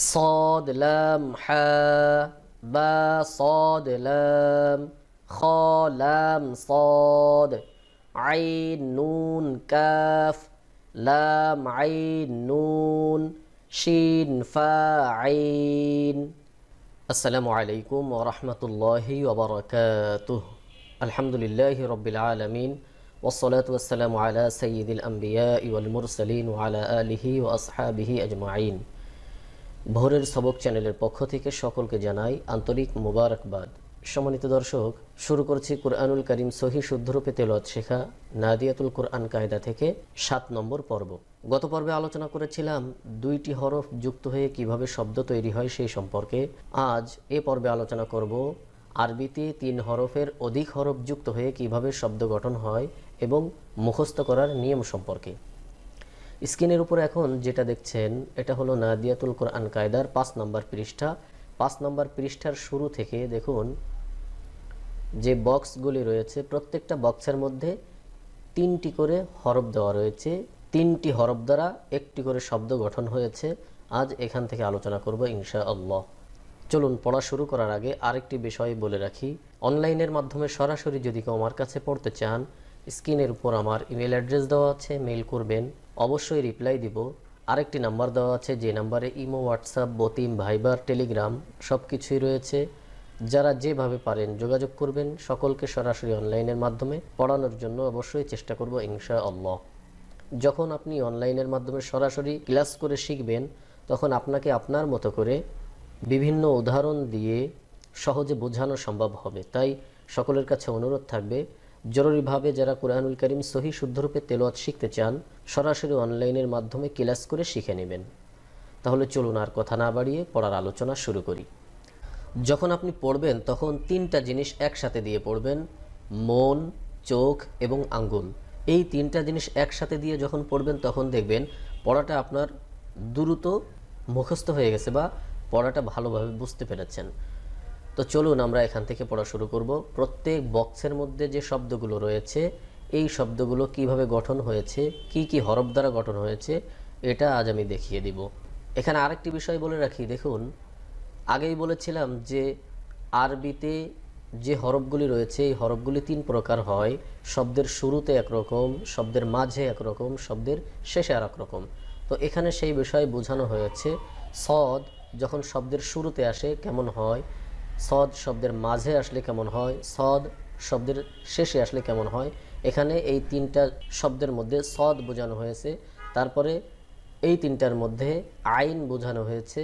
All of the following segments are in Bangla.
صاد لام حا با صاد لام خا لام صاد. عين نون كاف لام عين نون شين فا عين. السلام عليكم ورحمة الله وبركاته. الحمد لله رب العالمين والصلاة والسلام على سيد الأنبياء والمرسلين وعلى آله وأصحابه أجمعين. ভোরের সবক চ্যানেলের পক্ষ থেকে সকলকে জানাই আন্তরিক মুবারকবাদ। সম্মানিত দর্শক, শুরু করছি কোরআনুল করিম সহি শুদ্ধরূপে তেলত শেখা নাদিয়াতুল কোরআন কায়দা থেকে সাত নম্বর পর্ব। গত পর্বে আলোচনা করেছিলাম দুইটি হরফ যুক্ত হয়ে কীভাবে শব্দ তৈরি হয় সেই সম্পর্কে। আজ এ পর্বে আলোচনা করব আরবিতে তিন হরফের অধিক হরফ যুক্ত হয়ে কীভাবে শব্দ গঠন হয় এবং মুখস্থ করার নিয়ম সম্পর্কে। স্ক্রিনের উপর এখন যেটা দেখছেন, এটা হলো নাদিয়াতুল কোরআন কায়দার পাঁচ নম্বর পৃষ্ঠা। পাঁচ নম্বর পৃষ্ঠার শুরু থেকে দেখুন, যে বক্সগুলি রয়েছে, প্রত্যেকটা বক্সের মধ্যে তিনটি করে হরফ দেওয়া রয়েছে। তিনটি হরফ দ্বারা একটি করে শব্দ গঠন হয়েছে। আজ এখান থেকে আলোচনা করব ইনশা আল্লাহ চলুন, পড়া শুরু করার আগে আরেকটি বিষয় বলে রাখি। অনলাইনের মাধ্যমে সরাসরি যদি কেউ আমার কাছে পড়তে চান, স্ক্রিনের উপর আমার ইমেল অ্যাড্রেস দেওয়া আছে, মেইল করবেন। অবশ্যই রিপ্লাই দিব। আরেকটি নাম্বার দেওয়া আছে, যে নাম্বারে ইমো হোয়াটসঅ্যাপ বতিম ভাইবার টেলিগ্রাম সব কিছুই রয়েছে। যারা যেভাবে পারেন যোগাযোগ করবেন, সকলকে সরাসরি অনলাইনের মাধ্যমে পড়ানোর জন্য অবশ্যই চেষ্টা করব ইনশা আল্লাহ যখন আপনি অনলাইনের মাধ্যমে সরাসরি ক্লাস করে শিখবেন, তখন আপনাকে আপনার মতো করে বিভিন্ন উদাহরণ দিয়ে সহজে বোঝানো সম্ভব হবে। তাই সকলের কাছে অনুরোধ থাকবে জরুরিভাবে যারা কোরআনুল করিম সহি শুদ্ধরূপে তেলোয়াত শিখতে চান, সরাসরি অনলাইনের মাধ্যমে ক্লাস করে শিখে নেবেন। তাহলে চলুন আর কথা না বাড়িয়ে পড়ার আলোচনা শুরু করি। যখন আপনি পড়বেন, তখন তিনটা জিনিস একসাথে দিয়ে পড়বেন, মন, চোখ এবং আঙ্গুল। এই তিনটা জিনিস একসাথে দিয়ে যখন পড়বেন, তখন দেখবেন পড়াটা আপনার দ্রুত মুখস্থ হয়ে গেছে বা পড়াটা ভালোভাবে বুঝতে পেরেছেন। তো চলুন আমরা এখান থেকে পড়া শুরু করব। প্রত্যেক বক্সের মধ্যে যে শব্দগুলো রয়েছে, এই শব্দগুলো কীভাবে গঠন হয়েছে, কি কি হরফ দ্বারা গঠন হয়েছে, এটা আজ আমি দেখিয়ে দিব। এখানে আরেকটি বিষয় বলে রাখি, দেখুন, আগেই বলেছিলাম যে আরবিতে যে হরফগুলি রয়েছে, এই হরফগুলি তিন প্রকার হয়। শব্দের শুরুতে একরকম, শব্দের মাঝে একরকম, শব্দের শেষে আর রকম তো এখানে সেই বিষয় বোঝানো হয়েছে, সদ যখন শব্দের শুরুতে আসে, কেমন হয়? সদ শব্দের মাঝে আসলে কেমন হয়? সদ শব্দের শেষে আসলে কেমন হয়? এখানে এই তিনটা শব্দের মধ্যে সদ বোঝানো হয়েছে। তারপরে এই তিনটার মধ্যে আইন বোঝানো হয়েছে।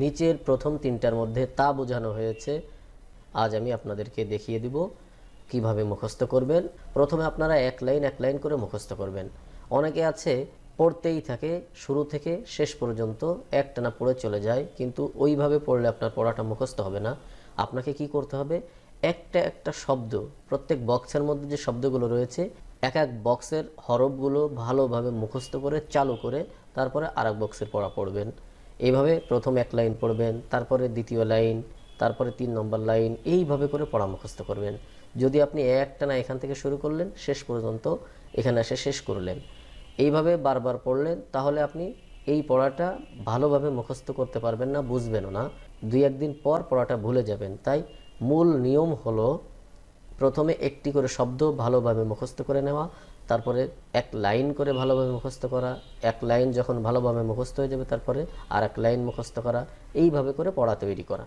নিচের প্রথম তিনটার মধ্যে তা বোঝানো হয়েছে। আজ আমি আপনাদেরকে দেখিয়ে দিব কীভাবে মুখস্থ করবেন। প্রথমে আপনারা এক লাইন এক লাইন করে মুখস্থ করবেন। অনেকে আছে পড়তেই থাকে, শুরু থেকে শেষ পর্যন্ত একটানা পড়ে চলে যায়, কিন্তু ওইভাবে পড়লে আপনার পড়াটা মুখস্থ হবে না। আপনাকে কি করতে হবে? একটা একটা শব্দ, প্রত্যেক বক্সের মধ্যে যে শব্দগুলো রয়েছে, এক এক বক্সের হরফগুলো ভালোভাবে মুখস্থ করে, চালু করে, তারপরে আর এক বক্সের পড়া পড়বেন। এইভাবে প্রথম এক লাইন পড়বেন, তারপরে দ্বিতীয় লাইন, তারপরে তিন নম্বর লাইন, এইভাবে করে পড়া মুখস্থ করবেন। যদি আপনি একটা না এখান থেকে শুরু করলেন, শেষ পর্যন্ত এখানে এসে শেষ করলেন। এইভাবে বারবার পড়লেন, তাহলে আপনি এই পড়াটা ভালোভাবে মুখস্থ করতে পারবেন না, বুঝবেনও না। দুই একদিন পর পড়াটা ভুলে যাবেন। তাই মূল নিয়ম হলো প্রথমে একটি করে শব্দ ভালোভাবে মুখস্থ করে নেওয়া, তারপরে এক লাইন করে ভালোভাবে মুখস্থ করা, এক লাইন যখন ভালোভাবে মুখস্থ হয়ে যাবে তারপরে আর এক লাইন মুখস্থ করা, এইভাবে করে পড়া তৈরি করা।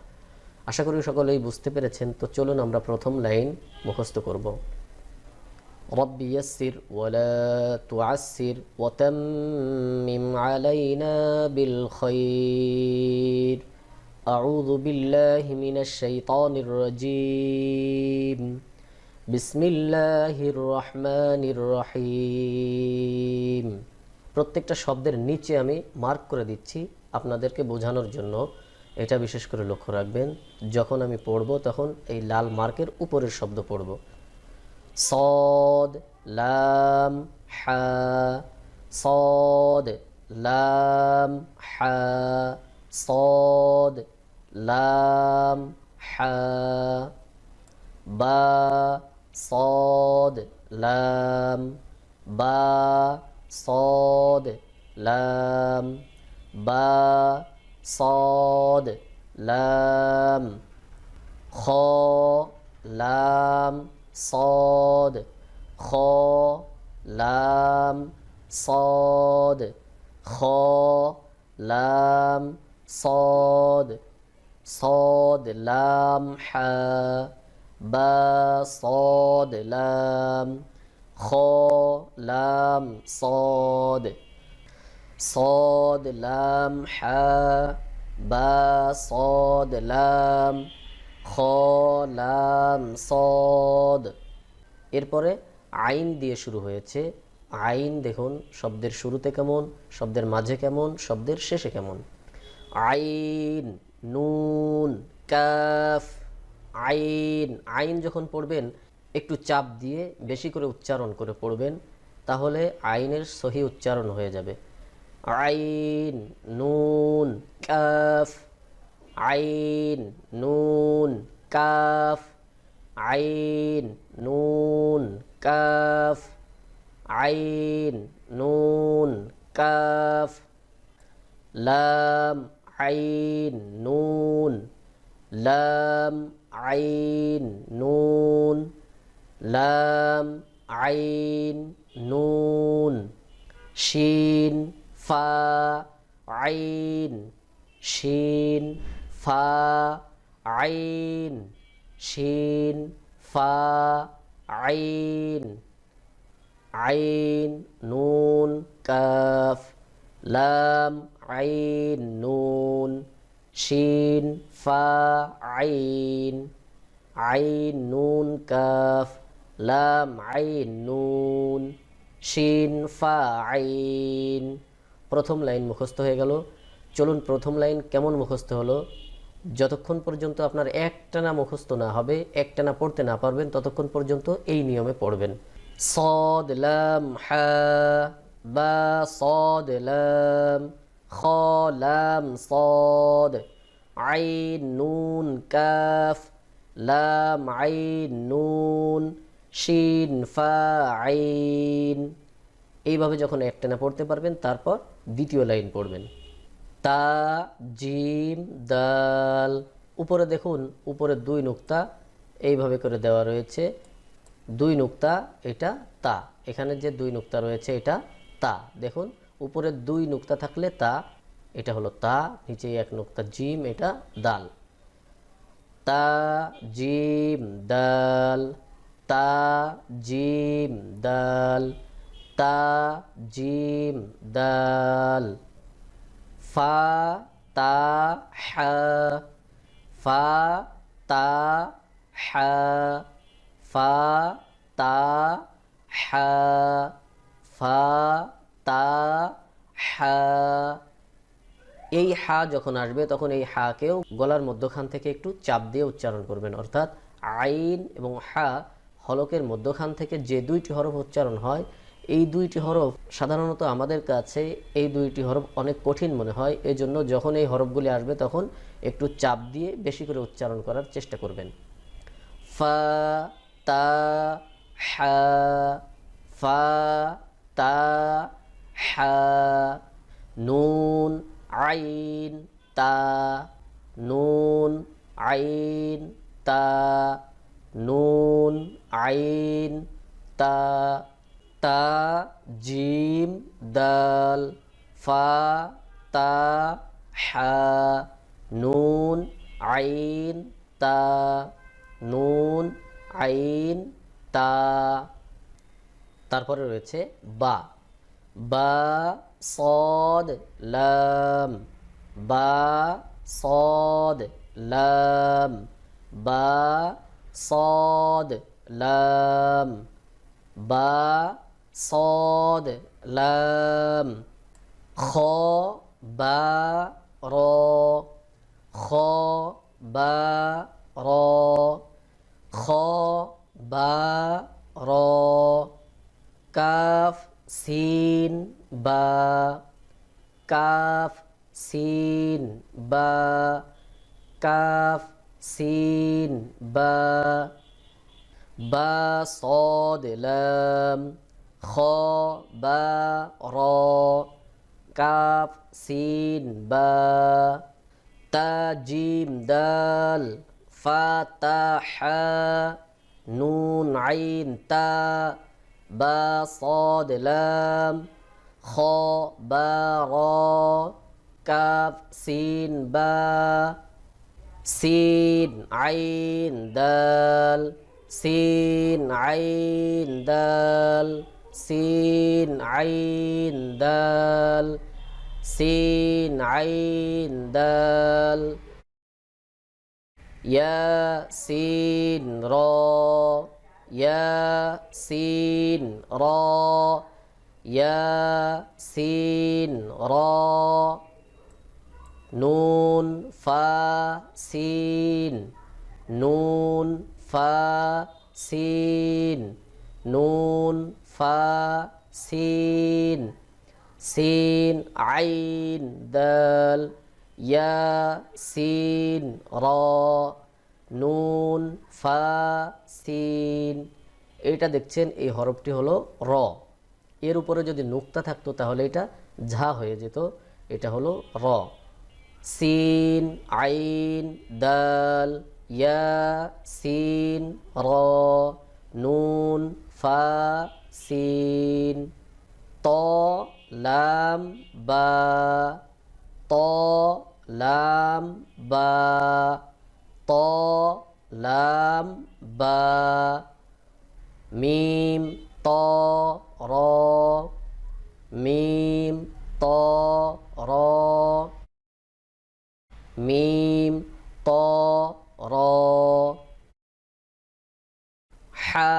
আশা করি সকলেই বুঝতে পেরেছেন, তো চলুন আমরা প্রথম লাইন মুখস্থ করব। رب يسر ولا تعسر وتمم علينا بالخير أعوذ بالله من الشيطان الرجيم بسم الله الرحمن الرحيم প্রত্যেকটা শব্দের নিচে আমি মার্ক করে দিচ্ছি আপনাদেরকে বোঝানোর জন্য এটা বিশেষ করে লক্ষ্য রাখবেন যখন আমি পড়ব তখন এই লাল মার্কের উপরের শব্দ পড়ব صاد لام حا. صاد لام حا. صاد لام حا. با. صاد لام. با. صاد لام. با. صاد لام. خ لام. صاد خ لام صاد خ لام صاد صاد لام حا با صاد لام خ لام صاد صاد لام حا با صاد لام খ, লাম, সদ। এরপরে আইন দিয়ে শুরু হয়েছে। আইন দেখুন, শব্দের শুরুতে কেমন, শব্দের মাঝে কেমন, শব্দের শেষে কেমন। আইন, নুন, কাফ, আইন। আইন যখন পড়বেন, একটু চাপ দিয়ে বেশি করে উচ্চারণ করে পড়বেন, তাহলে আইনের সহি উচ্চারণ হয়ে যাবে। আইন, নুন, কাফ আইন, নুন, কাফ। আইন, নুন, কাফ। আইন, নুন, কাফ। লাম, আইন, নুন। লাম, আইন, নুন। লাম, আইন, নুন। শিন, ফা, আইন, শিন ফা, আইন, শিন, ফা, আইন আইন, নুন, কাফ, লাম, আইন, নুন, শিন, ফা, আইন আইন, নুন, কাফ, লাম, আইন, নুন, শিন, ফা, আইন। প্রথম লাইন মুখস্থ হয়ে গেল। চলুন প্রথম লাইন কেমন মুখস্থ হলো? যতক্ষণ পর্যন্ত আপনার একটানা মুখস্থ না হবে, একটানা পড়তে না পারবেন, ততক্ষণ পর্যন্ত এই নিয়মে পড়বেন। সদ, লাম, হা, বা, সদ, লাম, খ, লাম, সদ আই নুন, কাফ, লাম আই নুন, শিন, ফা, আইন। এইভাবে যখন একটানা পড়তে পারবেন, তারপর দ্বিতীয় লাইন পড়বেন। তা, জিম, দাল। উপরে দেখুন, উপরে দুই নুক্তা এইভাবে করে দেওয়া রয়েছে। দুই নুক্তা, এটা তা। এখানে যে দুই নুক্তা রয়েছে, এটা তা। দেখুন, উপরে দুই নুক্তা থাকলে তা, এটা হলো তা। নিচে এক নুক্তা জিম, এটা দাল। তা, জিম, দাল। তা, জিম, দাল। তা, জিম, দাল। ফা তা হা ফা তা হা ফা তা হা ফা তা হা এই হা যখন আসবে তখন এই হাকেও গলার মধ্যখান থেকে একটু চাপ দিয়ে উচ্চারণ করবেন অর্থাৎ আইন এবং হা হলকের মধ্যখান থেকে যে দুইটি হরফ উচ্চারণ হয় এই দুইটি হরফ সাধারণত আমাদের কাছে এই দুইটি হরফ অনেক কঠিন মনে হয়। এজন্য যখন এই হরফগুলি আসবে, তখন একটু চাপ দিয়ে বেশি করে উচ্চারণ করার চেষ্টা করবেন। ফা, তা, হা, ফা, তা, হা, নুন, আইন, তা, নুন, আইন, তা, নুন, আইন, তা তা, জিম, দাল, ফা, তা, হা, নুন, আইন, তা, নুন, আইন, তা। তারপরে রয়েছে বা। বা, সদ, লাম। বা, সদ, লাম। বা, সদ, লাম। বা صاد لام خاء باء راء خاء باء راء خاء باء راء كاف سين باء كاف سين باء كاف سين باء با صاد لام خا ب ت كاف سين ف ت ح دال فتح نون عين تا با صاد لام خا با را كاف سين با سين عين دال سين عين دال সিন, আইন, দাল। সিন, আইন, দাল। ইয়াসিন র। ইয়াসিন র। ইয়াসিন র। নুন, ফা, সিন। নুন, ফা, সিন। নুন ফা, সিন সিন, আইন, দাল, ইয়া, সিন, র, নুন, ফা, সিন। এটা দেখছেন, এই হরফটি হলো র। এর উপরে যদি নুক্তা থাকতো, তাহলে এটা ঝা হয়ে যেত। এটা হলো র। সিন, আইন, দাল, ইয়া, সিন, র, নুন, ফা সিন, ত, লাম, বা, ত, লাম, বা, ত, লাম, বা, মিম, ত, র, মিম, ত, র, মিম, ত, র, হা,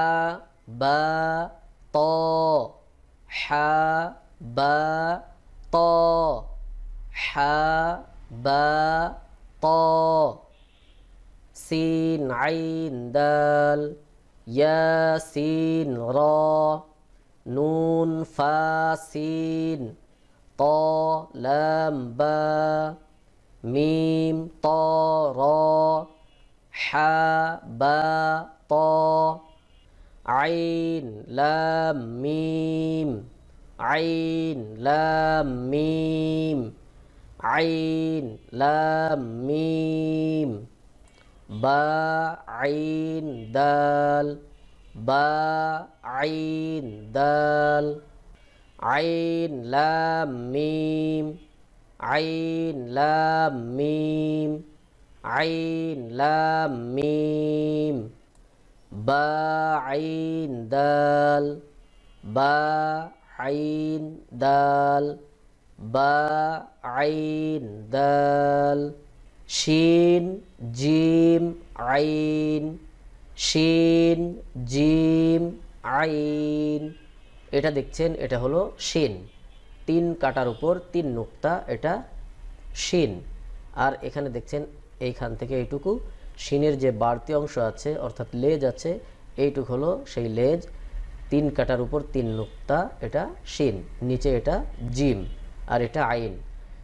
বা ত হা বা ত হা বা ত সিন আইন দাল ইয়াসিন র নুন ফা সিন ত লাম বা মিম ত র হা বা ত আইন লাম মিম আইন লাম মিম আইন লাম মিম বা আইন দাল বা আইন দাল আইন লাম মিম আইন লাম মিম আইন লাম মিম বা আইন দাল বা আইন, দাল, বা, আইন, দাল, শিন, জিম, আইন, শিন, জিম, আইন। এটা দেখছেন, এটা হলো শিন। তিন কাটার উপর তিন নুক্তা, এটা শিন। আর এখানে দেখছেন, এইখান থেকে এইটুকু। শিনের যে বাড়তি অংশ আছে, অর্থাৎ লেজ আছে, এইটুকু হলো সেই লেজ। তিন কাটার উপর তিন নুক্তা এটা শিন, নিচে এটা জিম, আর এটা আইন।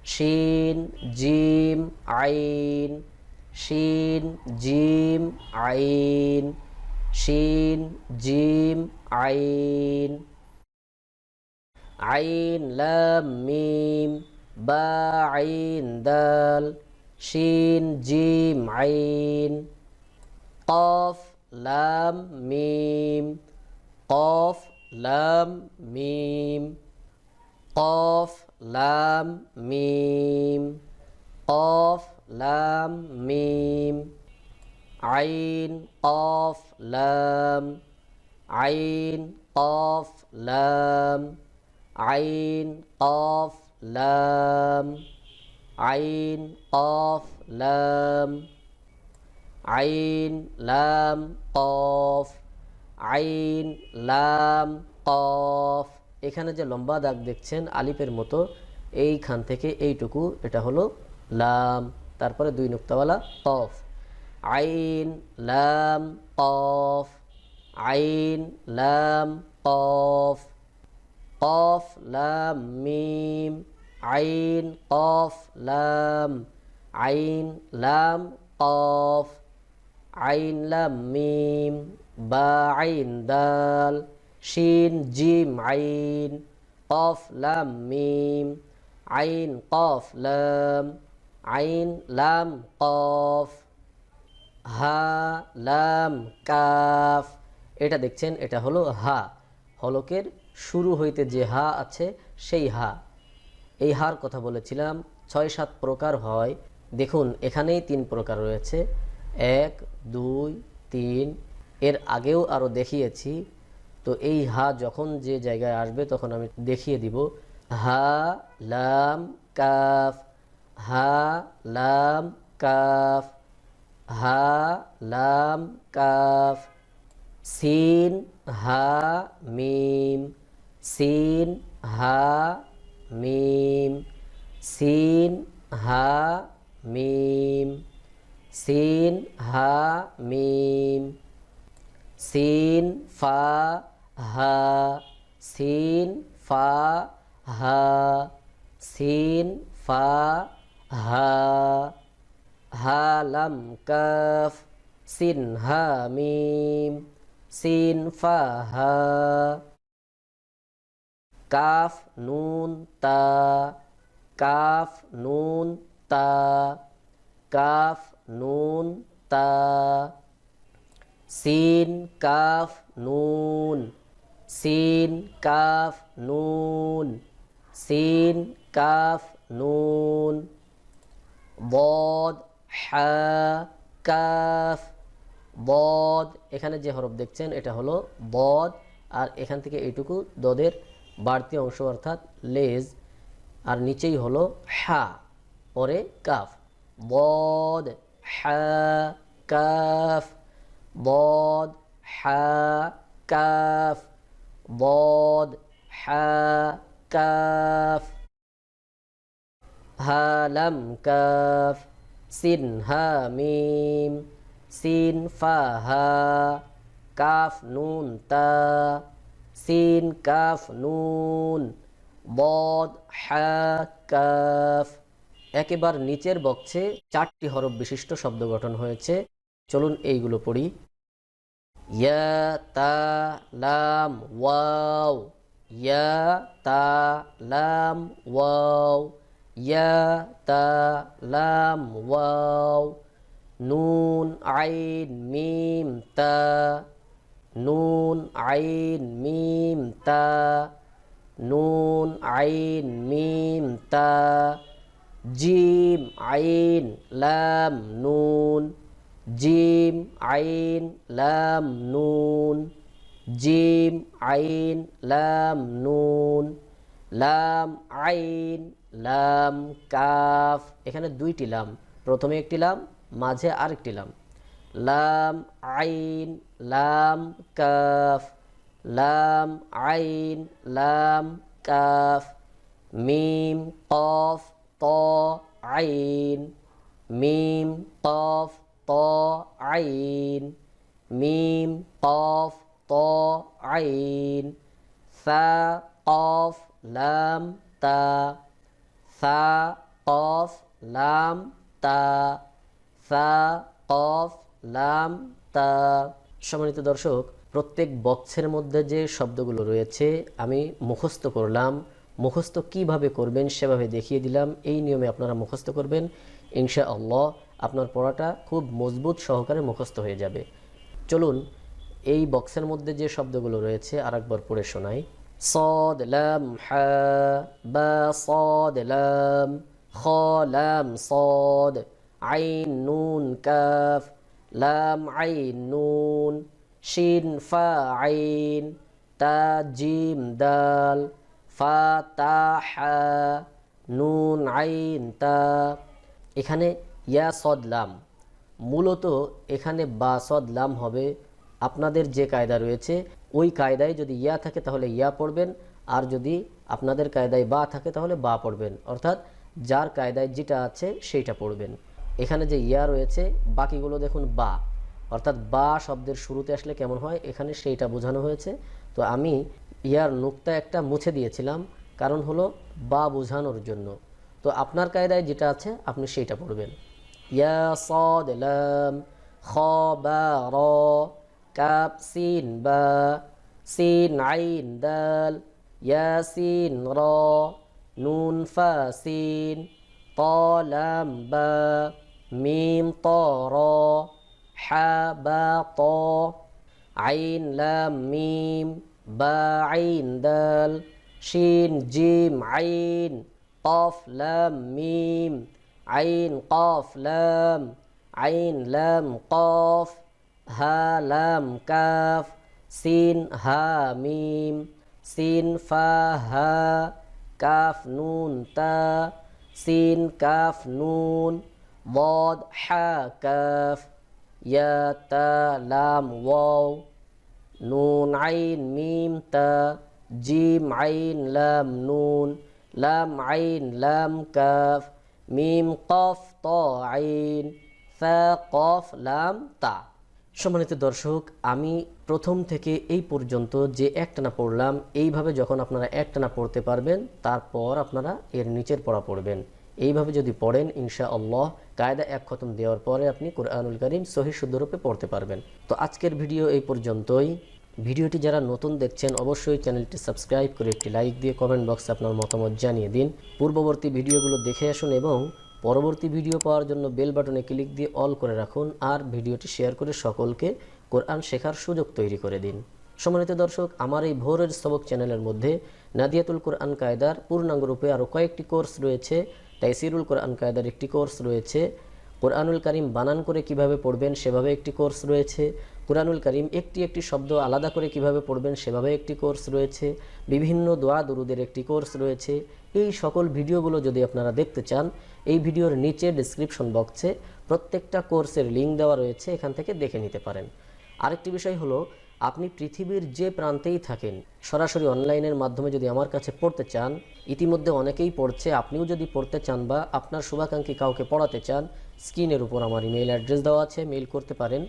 শিন, জিম, আইন, শিন, জিম, আইন, শিন, জিম, আইন। আইন, লাম, মিম, বা, আইন, দাল, শিন, জিম, আইন। কফ লাম, মিম কফ লাম মিম কফ লাম মিম কফ লাম মিম আইন কফ লাম আইন কফ লাম আইন কফ লাম আইন কফ লাম আইন লাম কফ আইন, লাম, কফ, এখানে যে লম্বা দাগ দেখছেন, আলিফের মতো, এইখান থেকে এইটুকু, এটা হলো লাম, তারপরে দুই নুক্তাওয়ালা, কফ। আইন, লাম, কফ, আইন, লাম, কফ কফ, লাম, মিম, আইন, কফ, লাম, আইন, লাম, কফ, আইন, লাম, মিম বা আইন দাল শিন জিম আইন কফ লাম মিম আইন কফ লাম আইন লাম কফ হা লাম কাফ এটা দেখছেন, এটা হলো হা। হলকের শুরু হইতে যে হা আছে, সেই হা। এই হার কথা বলেছিলাম, ছয় সাত প্রকার হয়। দেখুন, এখানেই তিন প্রকার রয়েছে। এক, দুই, তিন এর আগেও আরও দেখিয়েছি। তো এই হা যখন যে জায়গায় আসবে তখন আমি দেখিয়ে দিব। হা, লাম, কাফ, হা, লাম, কাফ, হা, লাম, কাফ, সিন, হা, মিম, সিন, হা, মিম, সিন, হা, মিম, সিন, হা, মিম সিন ফা হা সিন ফা হা সিন ফা হা হা লাম কাফ সিন হা মিম সিন ফা হা কাফ নুন তা কাফ নুন তা কাফ নুন তা সিন, কাফ, নুন। সিন, কাফ, নুন। সিন, কাফ, নুন। বদ, হা, কাফ। বদ, এখানে যে হরফ দেখছেন, এটা হলো বদ। আর এখান থেকে এইটুকু দদের বাড়তি অংশ, অর্থাৎ লেজ। আর নিচেই হলো হা, পরে কাফ। বদ, হা, কাফ। বদ হা কাফ বদ হা কাফ হা লাম কাফ সিন হা মিম সিন ফা হা কাফ নুন তা সিন কাফ নুন বদ হা কাফ একেবার নিচের বক্সে চারটি হরফ বিশিষ্ট শব্দ গঠন হয়েছে। চলুন এইগুলো পড়ি। ইয়া, তা, লাম, ওয়াও। ইয়া, তা, লাম, ওয়াও। ইয়া, তা, লাম, ওয়াও। নুন, আইন, মিম, তা। নুন, আইন, মিম, তা। নুন, আইন, মিম, তা। জিম, আইন, লাম, নুন। জিম, আইন, লাম, নুন। জিম, আইন, লাম, নুন। লাম, আইন, লাম, কাফ। এখানে দুইটি লাম। প্রথমে একটি লাম, মাঝে আরেকটি লাম। লাম, আইন, লাম, কাফ। লাম, আইন, লাম, কাফ। মিম, কফ, ত, আইন। মিম, কফ ত আইন মিম কফ ত আইন সা কফ লাম তা সা কফ লাম তা সা কফ লাম তা সম্মানিত দর্শক, প্রত্যেক বক্সের মধ্যে যে শব্দগুলো রয়েছে, আমি মুখস্থ করলাম। মুখস্থ কীভাবে করবেন সেভাবে দেখিয়ে দিলাম। এই নিয়মে আপনারা মুখস্থ করবেন। ইনশা আল্লাহ আপনার পড়াটা খুব মজবুত সহকারে মুখস্থ হয়ে যাবে চলুন এই বক্সের মধ্যে যে শব্দগুলো রয়েছে আরেকবার পড়ে শোনাই صاد لام حا با صاد لام خا لام صاد عين نون كاف لام عين نون شين فا عين تا جيم دال ফা তা হা নুন আইন তা এখানে ইয়া সদলাম মূলত এখানে বা সদলাম হবে আপনাদের যে কায়দা রয়েছে, ওই কায়দায় যদি ইয়া থাকে তাহলে ইয়া পড়বেন, আর যদি আপনাদের কায়দায় বা থাকে তাহলে বা পড়বেন। অর্থাৎ যার কায়দায় যেটা আছে সেইটা পড়বেন। এখানে যে ইয়া রয়েছে, বাকিগুলো দেখুন বা। অর্থাৎ বা শব্দের শুরুতে আসলে কেমন হয়, এখানে সেইটা বোঝানো হয়েছে। তো আমি ইয়ার নুক্তা একটা মুছে দিয়েছিলাম, কারণ হলো বা বোঝানোর জন্য। তো আপনার কায়দায় যেটা আছে, আপনি সেইটা পড়বেন। ইয়া সদ লাম খ বা র কাপ সিন বা সিন আইন দাল ইয়া সিন র নুন ফা সিন ত ত লাম বা মিম ত র হা বা ত আইন লাম মিম বা আইন দাল শিন জিম আইন কফ লাম عين قاف لام عين لام قاف ها لام كاف سين ها ميم سين فا ها كاف نون تا سين كاف نون ضاد حا كاف يا تا لام واو نون عين ميم تا جيم عين لام نون لام عين لام كاف. মিম কফ ত আইন কফ লাম তা। সম্মানিত দর্শক, আমি প্রথম থেকে এই পর্যন্ত যে একটানা পড়লাম, এইভাবে যখন আপনারা একটানা পড়তে পারবেন, তারপর আপনারা এর নিচের পড়া পড়বেন। এইভাবে যদি পড়েন ইনশা আল্লাহ কায়দা এক খতম দেওয়ার পরে আপনি কোরআনুল করিম সহি শুদ্ধরূপে পড়তে পারবেন। তো আজকের ভিডিও এই পর্যন্তই। ভিডিওটি যারা নতুন দেখছেন, অবশ্যই চ্যানেলটি সাবস্ক্রাইব করে একটি লাইক দিয়ে কমেন্ট বক্সে আপনার মতামত জানিয়ে দিন। পূর্ববর্তী ভিডিওগুলো দেখে আসুন এবং পরবর্তী ভিডিও পাওয়ার জন্য বেল বাটনে ক্লিক দিয়ে অল করে রাখুন আর ভিডিওটি শেয়ার করে সকলকে কোরআন শেখার সুযোগ তৈরি করে দিন। সম্মানিত দর্শক, আমার এই ভোরের সবক চ্যানেলের মধ্যে নাদিয়াতুল কোরআন কায়দার পূর্ণাঙ্গ রূপে আরও কয়েকটি কোর্স রয়েছে, তাইসিরুল কোরআন কায়দার একটি কোর্স রয়েছে, কোরআনুল করিম বানান করে কীভাবে পড়বেন সেভাবে একটি কোর্স রয়েছে কোরআনুল করিম একটি একটি শব্দ আলাদা করে কীভাবে পড়বেন সেভাবে একটি কোর্স রয়েছে, বিভিন্ন দোয়া দুরুদের একটি কোর্স রয়েছে। এই সকল ভিডিওগুলো যদি আপনারা দেখতে চান, এই ভিডিওর নিচে ডিসক্রিপশন বক্সে প্রত্যেকটা কোর্সের লিঙ্ক দেওয়া রয়েছে, এখান থেকে দেখে নিতে পারেন। আরেকটি বিষয় হলো, আপনি পৃথিবীর যে প্রান্তেই থাকেন, সরাসরি অনলাইনের মাধ্যমে যদি আমার কাছে পড়তে চান, ইতিমধ্যে অনেকেই পড়ছে, আপনিও যদি পড়তে চান বা আপনার শুভাকাঙ্ক্ষী কাউকে পড়াতে চান, স্ক্রিনের উপর আমার ইমেল অ্যাড্রেস দেওয়া আছে মেইল করতে পারেন।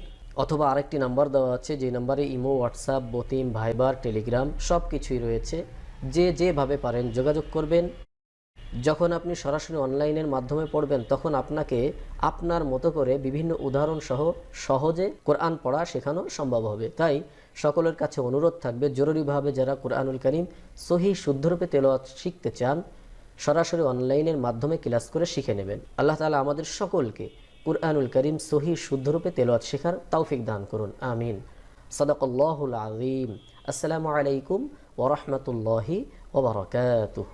অথবা আরেকটি নাম্বার দেওয়া আছে, যে নাম্বারে ইমো, হোয়াটসঅ্যাপ, বতিম, ভাইবার, টেলিগ্রাম সব কিছুই রয়েছে। যে যেভাবে পারেন যোগাযোগ করবেন। যখন আপনি সরাসরি অনলাইনের মাধ্যমে পড়বেন, তখন আপনাকে আপনার মতো করে বিভিন্ন উদাহরণ সহ সহজে কোরআন পড়া শেখানো সম্ভব হবে। তাই সকলের কাছে অনুরোধ থাকবে, জরুরিভাবে যারা কোরআনুল করিম সহি শুদ্ধরূপে তেলাওয়াত শিখতে চান, সরাসরি অনলাইনের মাধ্যমে ক্লাস করে শিখে নেবেন। আল্লাহ তালা আমাদের সকলকে কুরআনুল করিম সহি শুদ্ধরূপে তেলত শেখার তৌফিক দান করুন। আমিন। সদকল্লাহুল আজিম আসসালামু আলাইকুম ওরহমতুল্লাহি ওবরাকাতুহ